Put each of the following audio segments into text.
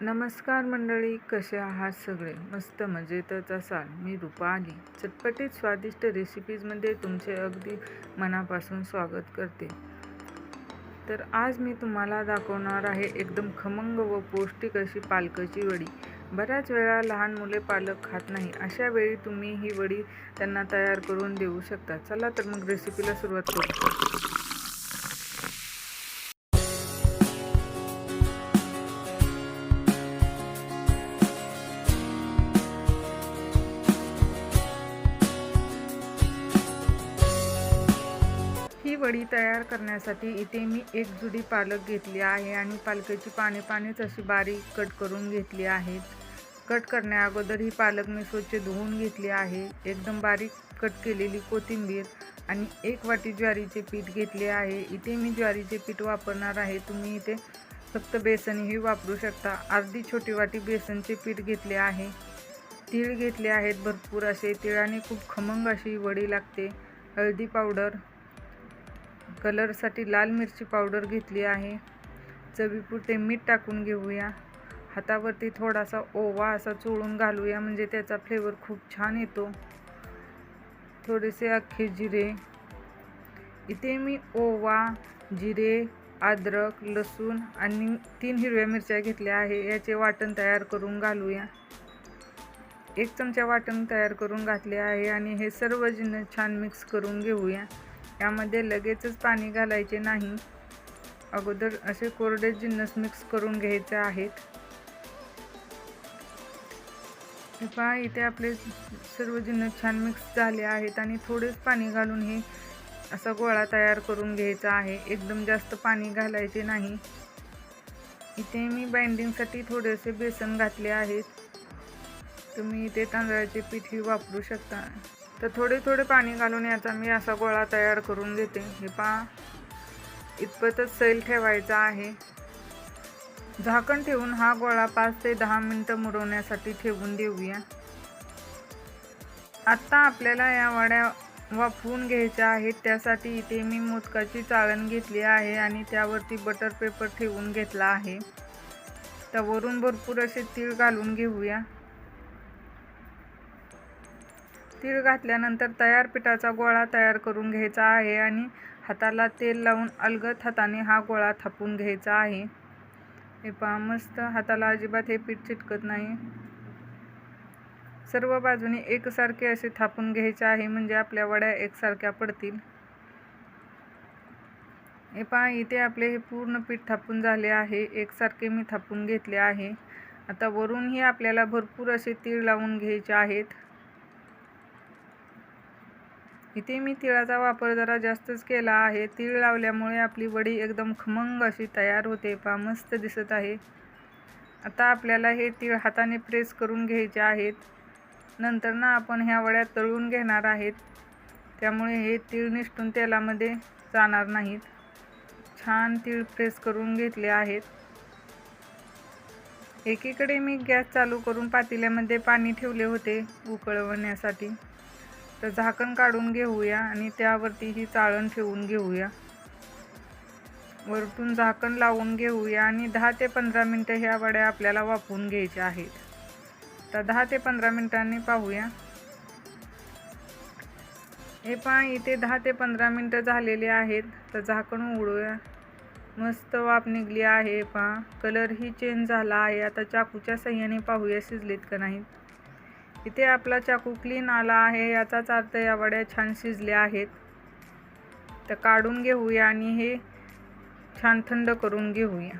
नमस्कार मंडळी कसे आहात सगळे? मस्त मजेतच असाल. मी रुपाली. आली चटपटीत स्वादिष्ट रेसिपीजमध्ये तुमचे अगदी मनापासून स्वागत करते. तर आज मी तुम्हाला दाखवणार आहे एकदम खमंग व पौष्टिक अशी पालकाची वडी. बऱ्याच वेळा लहान मुले पालक खात नाही. अशा वेळी तुम्ही ही वडी त्यांना तयार करून देऊ शकता. चला तर मग रेसिपीला सुरुवात करू. वडी तयार करण्यासाठी इथे मी एक जुडी पालक घेतली आहे आणि पालकाची पाने पाने तशी बारीक कट करून घेतली आहेत. कट करण्या अगोदर ही पालक मी स्वच्छ धुवून घेतली आहे. एकदम बारीक कट केलेली कोथिंबीर आणि एक वाटी ज्वारीचे पीठ घेतले आहे. इथे मी ज्वारीचे पीठ वापरणार आहे. तुम्ही इथे फक्त बेसनही वापरू शकता. अर्धी छोटी वाटी बेसनचे पीठ घेतले आहे. तीळ घेतले आहेत भरपूर असे. तिळाने खूप खमंग अशी वडी लागते. हळदी पावडर कलरसाठी लाल मिरची पावडर घेतली आहे. चवीपुरते मीठ टाकून घेऊया. हातावरती थोडासा ओवा असा चोळून घालूया म्हणजे त्याचा फ्लेवर खूप छान येतो. थोडेसे अख्खे जिरे. इथे मी ओवा जिरे अद्रक लसूण आणि तीन हिरव्या मिरच्या घेतल्या आहे. याचे वाटण तयार करून घालूया. एक चमचा वाटण तयार करून घातले आहे आणि हे सर्व जिन्नस छान मिक्स करून घेऊया. यामध्ये लगेचच पाणी घालायचे नाही. अगोदर असे कोरडे जिन्नस मिक्स करून घ्यायचे आहेत. हे पहा इथे आपले सर्व जिन्नस छान मिक्स झाले आहेत आणि थोडेच पाणी घालून हे असा गोळा तयार करून घ्यायचा आहे. एकदम जास्त पाणी घालायचे नाही. इथे मी बाइंडिंगसाठी थोडेसे बेसन घातले आहेत. तुम्ही इथे तांदळाचे पीठही वापरू शकता. तर थोडे थोडे पाणी घालून याचा मी असा गोळा तयार करून देते हे पहा इतपतच सैल ठेवायचा आहे. झाकण ठेवून हा गोळा पाच ते दहा मिनटं मुरवण्यासाठी ठेवून देऊया. आत्ता आपल्याला या वड्या वाफवून घ्यायच्या आहेत त्यासाठी इथे मी मोदकाची चाळण घेतली आहे आणि त्यावरती बटर पेपर ठेवून घेतला आहे. तर वरून भरपूर असे तीळ घालून घेऊया. तीळ घातल्यानंतर तयार पिठाचा गोळा तयार करून घ्यायचा आहे आणि हाताला तेल लावून अलगद हाताने हा गोळा थापून घ्यायचा आहे. हे पहा मस्त हाताला अजिबात हे पीठ चिटकत नाही. सर्व बाजूने एकसारखे असे थापून घ्यायचे आहे म्हणजे आपल्या वड्या एकसारख्या पडतील. हे पहा इथे आपले हे पूर्ण पीठ थापून झाले आहे. एकसारखे मी थापून घेतले आहे. आता वरूनही आपल्याला भरपूर असे तीळ लावून घ्यायचे आहेत. इथे मी तिळाचा वापर जरा जास्तच केला आहे. तीळ लावल्यामुळे आपली वडी एकदम खमंग अशी तयार होते. पा मस्त दिसत आहे. आता आपल्याला हे तीळ हाताने प्रेस करून घ्यायचे आहेत. नंतर ना आपण ह्या वड्या तळून घेणार आहेत. त्यामुळे हे तीळ निष्ठून तेलामध्ये जाणार नाहीत. छान तीळ प्रेस करून घेतले आहेत. एकीकडे मी गॅस चालू करून पातेल्यामध्ये पाणी ठेवले होते उकळवण्यासाठी. तर झाकण काढून घेऊया आणि त्यावरती ही चाळण ठेवून घेऊया. वरतून झाकण लावून घेऊया आणि दहा ते पंधरा मिनटं ह्या वड्या आपल्याला वाफवून घ्यायच्या आहेत. तर दहा ते पंधरा मिनटांनी पाहूया. हे पहा इथे दहा ते पंधरा मिनटं झालेले आहेत. तर झाकण उघडूया. मस्त वाफ निघली आहे पहा. कलरही चेंज झाला आहे. आता चाकूच्या सह्याने पाहूया शिजलेत का नाहीत इथे आपला चाकू क्लीन आला आहे याचाच अर्थ या वड्या छान शिजल्या आहेत. तर काढून घेऊया आणि हे छान थंड करून घेऊया.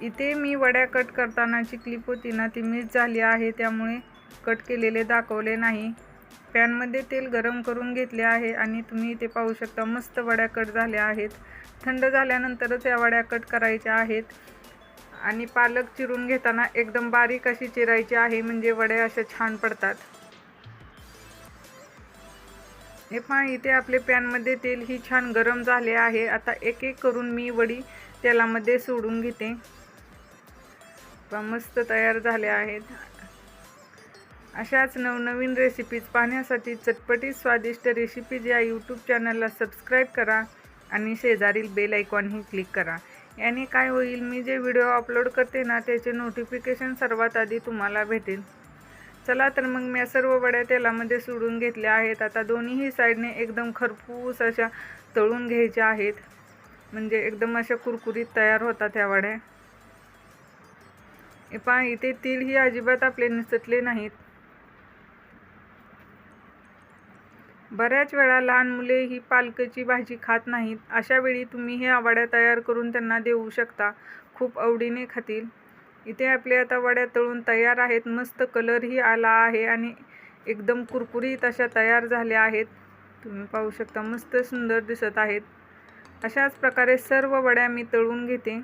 इथे मी वड्या कट करतानाची क्लिप होती ना ती मिस झाली आहे त्यामुळे कट केलेले दाखवले नाही. पॅनमध्ये तेल गरम करून घेतले आहे आणि तुम्ही इथे पाहू शकता मस्त वड्या कट झाल्या आहेत. थंड झाल्यानंतरच या वड्या कट करायच्या आहेत. आणि पालक चिरून घेताना एकदम बारीक अशी चिरायची आहे म्हणजे वड्या अशा छान पडतात. हे पहा इथे आपले पॅनमध्ये तेल ही छान गरम झाले आहे. आता एक एक करून मी वडी तेलामध्ये सोडून घेते. मस्त तयार झाल्या आहेत. अशाच नवनवीन रेसिपीज पाहण्यासाठी चटपटीत स्वादिष्ट रेसिपीज या यूट्यूब चॅनलला सबस्क्राईब करा आणि शेजारील बेल आयकॉनही क्लिक करा. याने काय होईल मी जे व्हिडिओ अपलोड करते ना त्याचे नोटिफिकेशन सर्वात आधी तुम्हाला भेटेल. चला तर मग मी सर्व वड्या तेलामध्ये सोडून घेतल्या आहेत. आता दोन्हीही साईडने एकदम खरपूस अशा तळून घ्यायच्या आहेत. म्हणजे एकदम अशा कुरकुरीत तयार होतात ह्या वड्या. पहा इथे तीळ ही अजिबात आपले निसटले नाहीत. बऱ्याच वेळा लहान मुले ही पालकची भाजी खात नाहीत. अशा वेळी तुम्ही हे वड्या तयार करून त्यांना देऊ शकता. खूप आवडीने खातील. इथे आपले आता वड्या तळून तयार आहेत. मस्त कलरही आला आहे आणि एकदम कुरकुरीत अशा तयार झाल्या आहेत. तुम्ही पाहू शकता मस्त सुंदर दिसत आहेत. अशाच प्रकारे सर्व वड्या मी तळून घेते.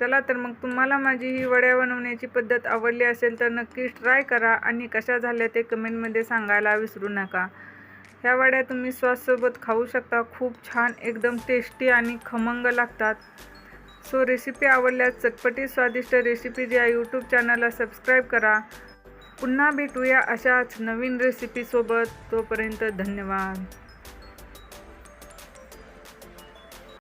चला तर मग तुम्हाला माझी ही वड्या बनवण्याची पद्धत आवडली असेल तर नक्कीच ट्राय करा आणि कशा झाल्या ते कमेंटमध्ये सांगायला विसरू नका. ह्या वड्या तुम्ही सॉससोबत खाऊ शकता. खूप छान एकदम टेस्टी आणि खमंग लागतात. सो रेसिपी आवडल्यास चटपटी स्वादिष्ट रेसिपीज या यूट्यूब चॅनलला सबस्क्राईब करा. पुन्हा भेटूया अशाच नवीन रेसिपीसोबत तोपर्यंत धन्यवाद.